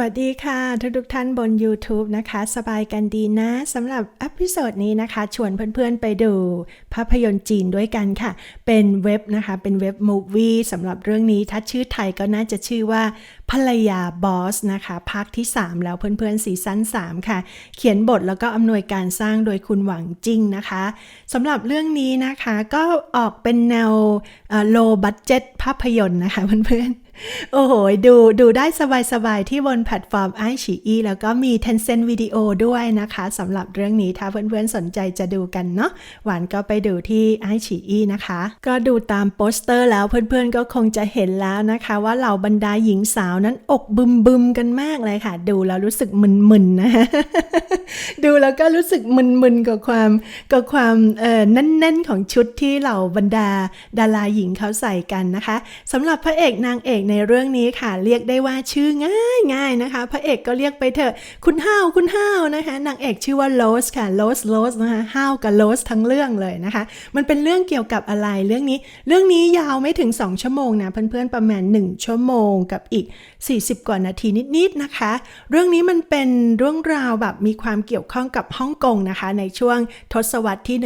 วัสดีค่ะ ทุกทุกท่านบน YouTube นะคะ สบายกันดีนะสำหรับอพิโซดนี้นะคะ ชวนเพื่อนๆไปดู ภาพยนตร์จีนด้วยกันค่ะ เป็นเว็บนะคะ เป็นเว็บมูฟวี่สำหรับเรื่องนี้ ถ้าชื่อไทยก็น่าจะชื่อว่าภรรยาบอสนะคะภาคที่ 3 แล้วเพื่อนๆซีซั่น3 ค่ะ เขียนบทแล้วก็อำนวยการสร้างโดยคุณหวังจิ้งนะคะสำหรับเรื่องนี้นะคะก็ออกเป็นแนวโลบัตเจ็ตภาพยนตร์นะคะเพื่อนๆ โอ้โห ดูดูได้สบายๆ ที่บนแพลตฟอร์มไอชีอีแล้วก็มี Tencent Video ด้วยนะคะสำหรับเรื่องนี้ถ้าเพื่อนๆ สนใจจะดูกันเนาะหวานก็ไปดูที่ไอชีอีนะคะ ก็ดูตามโปสเตอร์แล้วเพื่อนๆ ก็คงจะเห็นแล้วนะคะ ว่าเหล่าบรรดาหญิงสาวนั้นอกบึมบึมๆกันมากเลยค่ะ ดูแล้วรู้สึกมึนๆนะ ดูแล้วก็รู้สึกมึนๆกับความกับความเอ่อแน่นๆของชุดที่เหล่าบรรดาดาราหญิงเขาใส่กันนะคะสำหรับพระเอกนางเอกในเรื่องนี้ค่ะ เรียกได้ว่าชื่อง่ายง่ายนะคะ พระเอกก็เรียกไปเถอะคุณห้าวคุณห้าวนะคะนางเอกชื่อว่าโรสค่ะโรสโรสนะคะห้าวกับโรสทั้งเรื่องเลยนะคะ มันเป็นเรื่องเกี่ยวกับอะไรเรื่องนี้ เรื่องนี้ยาวไม่ถึง 2 ชั่วโมงนะเพื่อนๆประมาณ 1 ชั่วโมงกับอีก 40 กว่านาทีนิดๆนะคะ เรื่องนี้มันเป็นเรื่องราวแบบมีความเกี่ยวข้องกับฮ่องกงนะคะ ในช่วงทศวรรษที่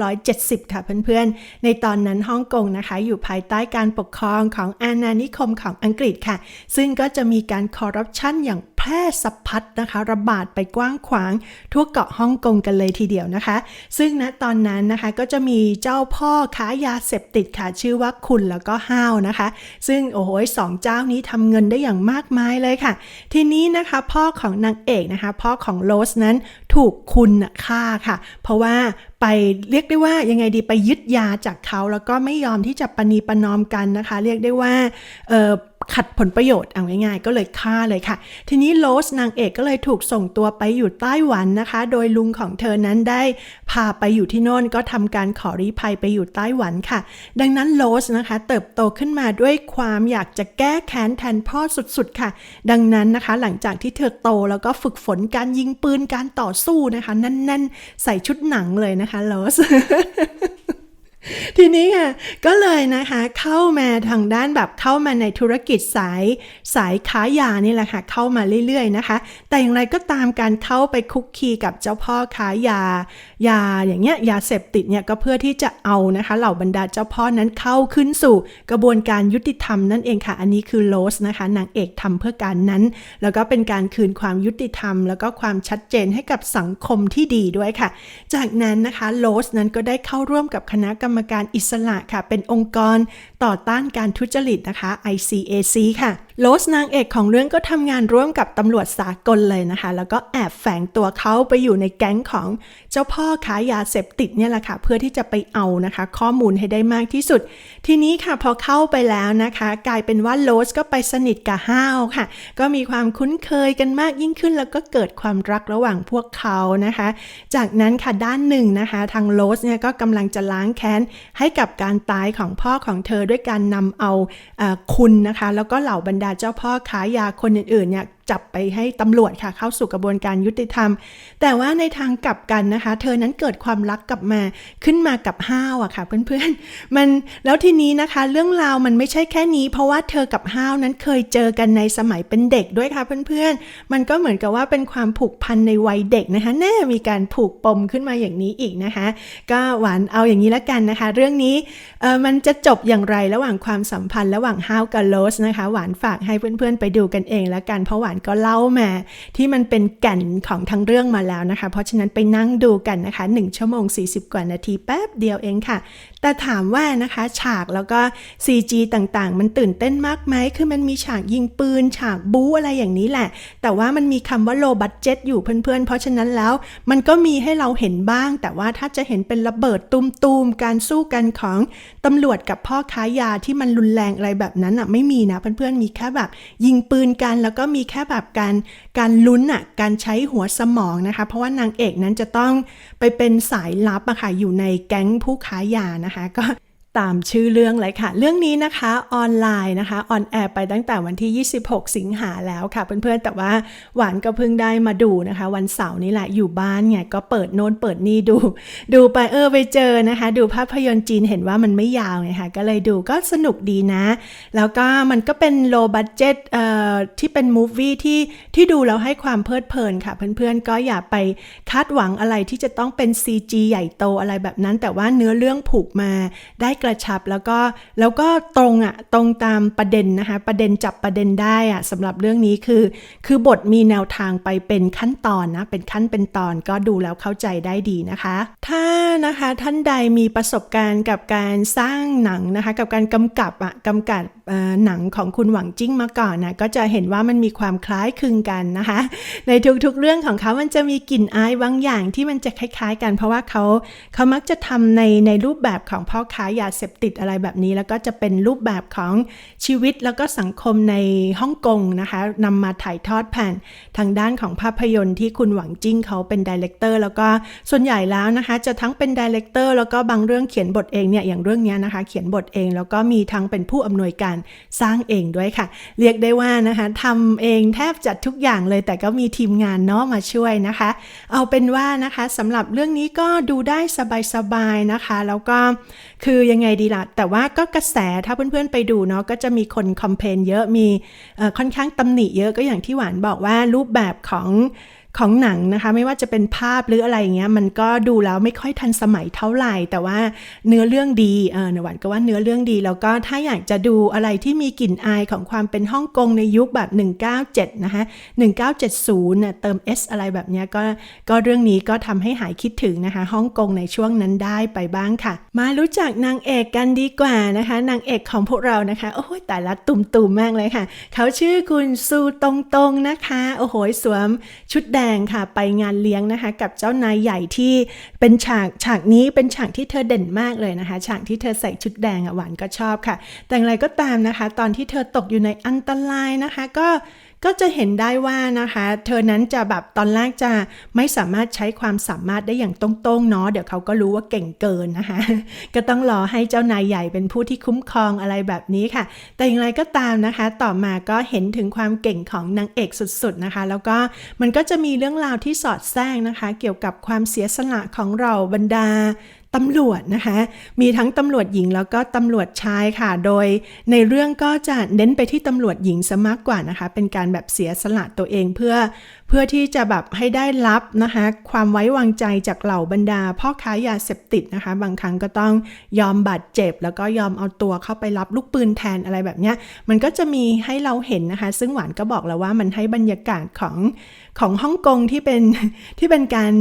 1970 ค่ะเพื่อนๆ ในตอนนั้นฮ่องกงนะคะ อยู่ภายใต้การปกครองของอาณานิคมของอังกฤษค่ะ ซึ่งก็จะมีการคอร์รัปชันอย่างแพร่สะพัดนะคะ ระบาดไปกว้างขวาง ทั่วเกาะฮ่องกงกันเลยทีเดียวนะคะ ซึ่งณตอนนั้นนะคะก็จะมีเจ้าพ่อค้ายาเสพติดค่ะชื่อว่าคุณแล้วก็ห้าวนะคะ ซึ่งโอ้โหสองเจ้านี้ทำเงินได้อย่างมากมายเลยค่ะ ทีนี้นะคะพ่อของนางเอกนะคะ พ่อของโรสนั้นถูกคุณฆ่าค่ะ เพราะว่าไปเรียกได้ว่ายังไงดีไปยึดยาจากเขา แล้วก็ไม่ยอมที่จะปณีประนอมกันนะคะ เรียกได้ว่าเออ ขัดผลประโยชน์เอาง่ายๆ ก็เลยฆ่าเลยค่ะ ทีนี้โรสนางเอกก็เลยถูกส่งตัวไปอยู่ไต้หวันนะคะ โดยลุงของเธอนั้นได้พาไปอยู่ที่โน่นก็ทำการขอรีภัยไปอยู่ไต้หวันค่ะ ดังนั้นโรสนะคะ เติบโตขึ้นมาด้วยความอยากจะแก้แค้นแทนพ่อสุดๆค่ะ ดังนั้นนะคะ หลังจากที่เธอโตแล้วก็ฝึกฝนการยิงปืนการต่อสู้นะคะแน่นๆ ใส่ชุดหนังเลยนะคะโรส ทีนี้ค่ะก็เลยนะคะเข้ามาทางด้านแบบเข้ามาในธุรกิจสายสายค้ายานี่แหละค่ะเข้ามาเรื่อยๆนะคะ แต่อย่างไรก็ตามการเข้าไปคุกคีกับเจ้าพ่อค้ายา ยาอย่างเงี้ยยาเสพติดเนี่ยก็เพื่อที่จะเอานะคะเหล่าบรรดาเจ้าพ่อนั้นเข้าขึ้นสู่กระบวนการยุติธรรมนั่นเองค่ะ อันนี้คือโรสนะคะนางเอกทำเพื่อการนั้น แล้วก็เป็นการคืนความยุติธรรม แล้วก็ความชัดเจนให้กับสังคมที่ดีด้วยค่ะ จากนั้นนะคะโรสนั้นก็ได้เข้าร่วมกับคณะกรรมการอิสระค่ะ เป็นองค์กรต่อต้านการทุจริตนะคะ ICAC ค่ะ โรสนางเอกของเรื่องก็ทำงานร่วมกับตำรวจสากลเลยนะคะ แล้วก็แอบแฝงตัวเขาไปอยู่ในแก๊งของเจ้าพ่อค้ายาเสพติดเนี่ยแหละค่ะ เพื่อที่จะไปเอานะคะ ข้อมูลให้ได้มากที่สุด ทีนี้ค่ะพอเข้าไปแล้วนะคะ กลายเป็นว่าโรสก็ไปสนิทกับห้าวค่ะ ก็มีความคุ้นเคยกันมากยิ่งขึ้น แล้วก็เกิดความรักระหว่างพวกเขานะคะ จากนั้นค่ะด้านหนึ่งนะคะ ทางโรสเนี่ยก็กำลังจะล้างแค้นให้กับการตายของพ่อของเธอด้วยการนำเอาอคุณนะคะ แล้วก็เหล่าบรรดาาเจ้าพ่อค้ายาคนอื่นๆเนี่ย จับไปให้ตำรวจค่ะ เข้าสู่กระบวนการยุติธรรม แต่ว่าในทางกลับกันนะคะ เธอนั้นเกิดความรักกลับมาขึ้นมากับห้าวอะค่ะ เพื่อนๆ มันแล้วทีนี้นะคะ เรื่องราวมันไม่ใช่แค่นี้ เพราะว่าเธอกับห้าวนั้นเคยเจอกันในสมัยเป็นเด็กด้วยค่ะเพื่อนๆ มันก็เหมือนกับว่าเป็นความผูกพันในวัยเด็กนะคะแน่มีการผูกปมขึ้นมาอย่างนี้อีกนะคะ ก็หวานเอาอย่างนี้ละกันนะคะ เรื่องนี้เออมันจะจบอย่างไรระหว่างความสัมพันธ์ ระหว่างห้าวกับโรสนะคะ หวานฝากให้เพื่อนๆ ไปดูกันเองละกันเพราะหวานก็เล่ามาที่มันเป็นแก่นของทั้งเรื่องมาแล้วนะคะ เพราะฉะนั้นไปนั่งดูกันนะคะ 1 ชั่วโมง 40 กว่านาทีแป๊บเดียวเองค่ะ แต่ถามว่านะคะฉากแล้วก็ CG ต่างๆ มันตื่นเต้นมากไหม คือมันมีฉากยิงปืน ฉากบู๊อะไรอย่างนี้แหละ แต่ว่ามันมีคำว่า low budget อยู่เพื่อนๆ เพราะฉะนั้นแล้วมันก็มีให้เราเห็นบ้าง แต่ว่าถ้าจะเห็นเป็นระเบิดตูมๆ การสู้กันของตำรวจกับพ่อค้ายาที่มันรุนแรงอะไรแบบนั้นอะไม่มีนะเพื่อนๆ มีแค่แบบยิงปืนกันแล้วก็มีแค่แบบการการลุ้นอะการใช้หัวสมองนะคะ เพราะว่านางเอกนั้นจะต้องไปเป็นสายลับอะค่ะอยู่ในแก๊งผู้ค้ายานะคะ ก็ ตามชื่อเรื่องเลยค่ะ เรื่องนี้นะคะออนไลน์นะคะออนแอร์ไปตั้งแต่วันที่ 26 สิงหาแล้วค่ะ เพื่อนๆ แต่ว่าหวานก็เพิ่งได้มาดูนะคะ วันเสาร์นี้แหละอยู่บ้านไงก็เปิดโน้นเปิดนี่ดู ดูไปเออไปเจอนะคะ ดูภาพยนตร์จีนเห็นว่ามันไม่ยาวไงคะก็เลยดูก็สนุกดีนะ แล้วก็มันก็เป็นโลบัตเจ็ตเอ่อที่เป็นมูฟวี่ที่ที่ดูแล้วให้ความเพลิดเพลินค่ะ เพื่อนๆ ก็อย่าไปคาดหวังอะไรที่จะต้องเป็น CG ใหญ่โตอะไรแบบนั้น แต่ว่าเนื้อเรื่องผูกมาได้กระชับแล้วก็แล้วก็ตรงอะตรงตามประเด็นนะคะประเด็นจับประเด็นได้อะสำหรับเรื่องนี้คือ คือบทมีแนวทางไปเป็นขั้นตอนนะเป็นขั้นเป็นตอนก็ดูแล้วเข้าใจได้ดีนะคะ ถ้านะคะท่านใดมีประสบการณ์กับการสร้างหนังนะคะกับการกำกับอะกำกับหนังของคุณหวังจิ้งมาก่อนนะก็จะเห็นว่ามันมีความคล้ายคลึงกันนะคะ ในทุกๆเรื่องของเขามันจะมีกลิ่นอายบางอย่างที่มันจะคล้ายๆ กัน เพราะว่าเขาเขามักจะทำในในรูปแบบของพ่อค้ายาเสพติดอะไรแบบนี้ แล้วก็จะเป็นรูปแบบของชีวิตแล้วก็สังคมในฮ่องกงนะคะนำมาถ่ายทอดผ่านทางด้านของภาพยนตร์ที่คุณหวังจิ้งเขาเป็นดีเลกเตอร์แล้วก็ส่วนใหญ่แล้วนะคะ จะทั้งเป็นดีเลกเตอร์แล้วก็บางเรื่องเขียนบทเองเนี่ยอย่างเรื่องนี้นะคะ เขียนบทเองแล้วก็มีทั้งเป็นผู้อำนวยการสร้างเองด้วยค่ะ เรียกได้ว่านะคะทำเองแทบจะทุกอย่างเลย แต่ก็มีทีมงานเนาะมาช่วยนะคะ เอาเป็นว่านะคะสำหรับเรื่องนี้ก็ดูได้สบายๆนะคะ แล้วก็คือยังังไงดีล่ะ แต่ว่าก็กระแสถ้าเพื่อนๆไปดูเนาะก็จะมีคนคอมเพนเยอะมีค่อนข้างตำหนิเยอะก็อย่างที่หวานบอกว่ารูปแบบของ ของหนังนะคะ ไม่ว่าจะเป็นภาพหรืออะไรอย่างเงี้ยมันก็ดูแล้วไม่ค่อยทันสมัยเท่าไหร่ แต่ว่าเนื้อเรื่องดีเออหวานก็ว่าเนื้อเรื่องดี แล้วก็ถ้าอยากจะดูอะไรที่มีกลิ่นอายของความเป็นฮ่องกงในยุคแบบ 197 นะคะ 1970น่ะเติม S อะไรแบบเนี้ยก็ก็เรื่องนี้ก็ทำให้หายคิดถึงนะคะฮ่องกงในช่วงนั้นได้ไปบ้างค่ะ มารู้จักนางเอกกันดีกว่านะคะนางเอกของพวกเรานะคะโอ้ยแต่ละตุ่มๆมากเลยค่ะ เขาชื่อคุณซูตงตงนะคะ โอ้โหสวมชุดแดงค่ะไปงานเลี้ยงนะคะกับเจ้านายใหญ่ที่เป็นฉากฉากนี้เป็นฉากที่เธอเด่นมากเลยนะคะ ฉากที่เธอใส่ชุดแดงอะหวานก็ชอบค่ะ แต่อะไรก็ตามนะคะ ตอนที่เธอตกอยู่ในอันตรายนะคะ ก็ ก็จะเห็นได้ว่านะคะ เธอนั้นจะแบบตอนแรกจะไม่สามารถใช้ความสามารถได้อย่างตรงๆเนาะเดี๋ยวเขาก็รู้ว่าเก่งเกินนะคะ ก็ต้องรอให้เจ้านายใหญ่เป็นผู้ที่คุ้มครองอะไรแบบนี้ค่ะ แต่อย่างไรก็ตามนะคะ ต่อมาก็เห็นถึงความเก่งของนางเอกสุดๆนะคะ แล้วก็มันก็จะมีเรื่องราวที่สอดแทรกนะคะ เกี่ยวกับความเสียสละของเราบรรดา ตำรวจนะคะ มีทั้งตำรวจหญิงแล้วก็ตำรวจชายค่ะ โดยในเรื่องก็จะเน้นไปที่ตำรวจหญิงซะมากกว่านะคะ เป็นการแบบเสียสละตัวเองเพื่อ เพื่อที่จะแบบให้ได้รับนะคะ ความไว้วางใจจากเหล่าบรรดา พ่อค้ายาเสพติดนะคะ บางครั้งก็ต้องยอมบาดเจ็บ แล้วก็ยอมเอาตัวเข้าไปรับลูกปืนแทนอะไรแบบเนี้ย มันก็จะมีให้เราเห็นนะคะ ซึ่งหวานก็บอกแล้วว่ามันให้บรรยากาศของของฮ่องกงที่เป็นที่เป็นการ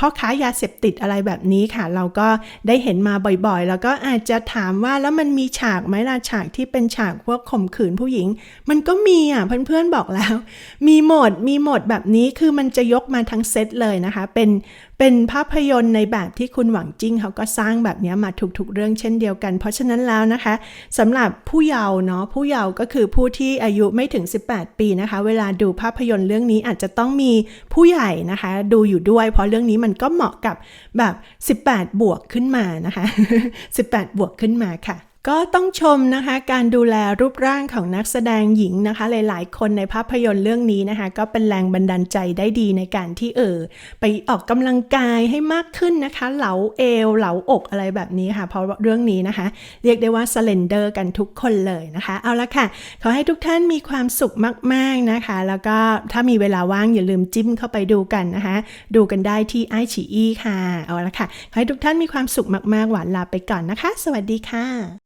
พ่อค้ายาเสพติดอะไรแบบนี้ค่ะ เราก็ได้เห็นมาบ่อยๆ แล้วก็อาจจะถามว่าแล้วมันมีฉากไหมล่ะฉากที่เป็นฉากพวกข่มขืนผู้หญิง มันก็มีอะเพื่อนๆบอกแล้ว มีหมดมีหมดแบบนี้คือมันจะยกมาทั้งเซตเลยนะคะ เป็นเป็นภาพยนตร์ในแบบที่คุณหวังจิ้งเขาก็สร้างแบบนี้มาทุกๆเรื่องเช่นเดียวกัน เพราะฉะนั้นแล้วนะคะสำหรับผู้เยาว์เนาะผู้เยาว์ก็คือผู้ที่อายุไม่ถึง 18 ปีนะคะ เวลาดูภาพยนตร์เรื่องนี้อาจจะต้องมีผู้ใหญ่นะคะ ดูอยู่ด้วย เพราะเรื่องนี้มันก็เหมาะกับแบบ 18 บวกขึ้นมานะคะ 18 บวกขึ้นมาค่ะ ก็ต้องชมนะคะการดูแลรูปร่างของนักแสดงหญิงนะคะ หลาย ๆ คนในภาพยนตร์เรื่องนี้นะคะ ก็เป็นแรงบันดาลใจได้ดีในการที่เออไปออกกำลังกายให้มากขึ้นนะคะ เหลาเอวเหลาอกอะไรแบบนี้ค่ะ เพราะเรื่องนี้นะคะ เรียกได้ว่าสเลนเดอร์กันทุกคนเลยนะคะ เอาละค่ะ ขอให้ทุกท่านมีความสุขมาก ๆ นะคะ แล้วก็ถ้ามีเวลาว่างอย่าลืมจิ้มเข้าไปดูกันนะคะ ดูกันได้ที่ไอฉีอีค่ะเอาละค่ะขอให้ทุกท่านมีความสุขมาก ๆ หวานลาไปก่อนนะคะ สวัสดีค่ะ